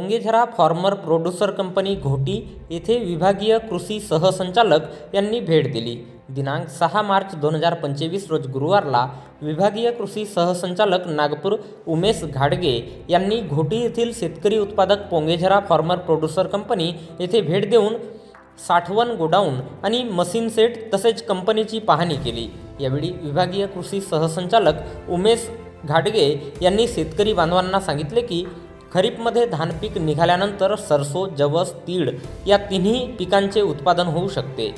Pongejhara farmer producer company Ghoti येथे विभागीय कृषी सहसंचालक यांनी भेट दिली. दिनांक सहा मार्च दोन हजार पंचवीस रोज गुरुवारला विभागीय कृषी सहसंचालक नागपूर उमेश घाडगे यांनी घोटी येथील शेतकरी उत्पादक पोंगेझरा फॉर्मर प्रोड्युसर कंपनी येथे भेट देऊन साठवण गोडाऊन आणि मशीन सेट तसेच कंपनीची पाहणी केली. यावेळी विभागीय कृषी सहसंचालक उमेश घाटगे यांनी शेतकरी बांधवांना सांगितले की खरीपमध्ये धान पीक निघाल्यानंतर सरसो जवस तीळ या तिन्ही पिकांचे उत्पादन होऊ शकते.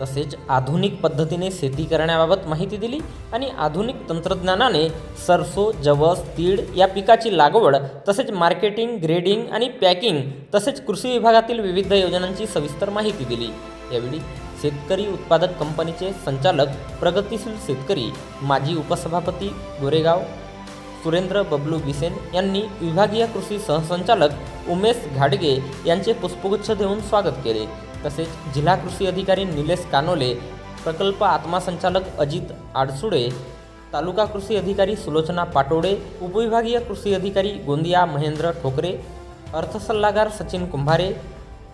तसेच आधुनिक पद्धतीने शेती करण्याबाबत माहिती दिली आणि आधुनिक तंत्रज्ञानाने सरसो जवस तीळ या पिकाची लागवड तसेच मार्केटिंग ग्रेडिंग आणि पॅकिंग तसेच कृषी विभागातील विविध योजनांची सविस्तर माहिती दिली. यावेळी शेतकरी उत्पादक कंपनीचे संचालक प्रगतीशील शेतकरी माजी उपसभापती गोरेगाव सुरेंद्र बबलू बिसेन यांनी विभागीय कृषी सहसंचालक उमेश घाडगे यांचे पुष्पगुच्छ देऊन स्वागत केले. तसेच जिल्हा कृषी अधिकारी निलेश कानोले प्रकल्प आत्मासंचालक अजित आडसुडे तालुका कृषी अधिकारी सुलोचना पाटोडे उपविभागीय कृषी अधिकारी गोंदिया महेंद्र ठोकरे अर्थसल्लागार सचिन कुंभारे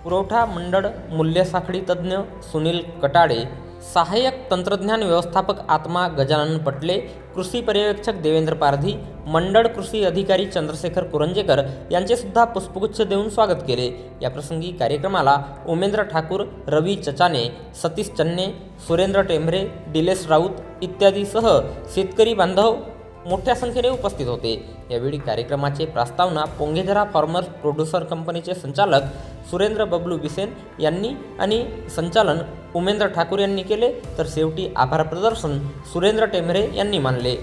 पुरवठा मंडळ मूल्य साखळी तज्ज्ञ सुनील कटाडे सहाय्यक तंत्रज्ञान व्यवस्थापक आत्मा गजानन पटले कृषी पर्यवेक्षक देवेंद्र पारधी मंडळ कृषी अधिकारी चंद्रशेखर कुरंजेकर यांचे सुद्धा पुष्पगुच्छ देऊन स्वागत केले. याप्रसंगी कार्यक्रमाला उमेंद्र ठाकूर रवी चचाने सतीश चन्ने सुरेंद्र टेंभरे डिलेश राऊत इत्यादीसह शेतकरी बांधव मोठ्या संख्येने उपस्थित होते. यावेळी कार्यक्रमाचे प्रस्तावना पोंगेधरा फार्मर्स प्रोड्युसर कंपनीचे संचालक सुरेंद्र बबलू बिसेन यांनी आणि संचालन उमेंद्र ठाकूर यांनी केले. तर शेवटी आभार प्रदर्शन सुरेंद्र टेंभरे यांनी मानले.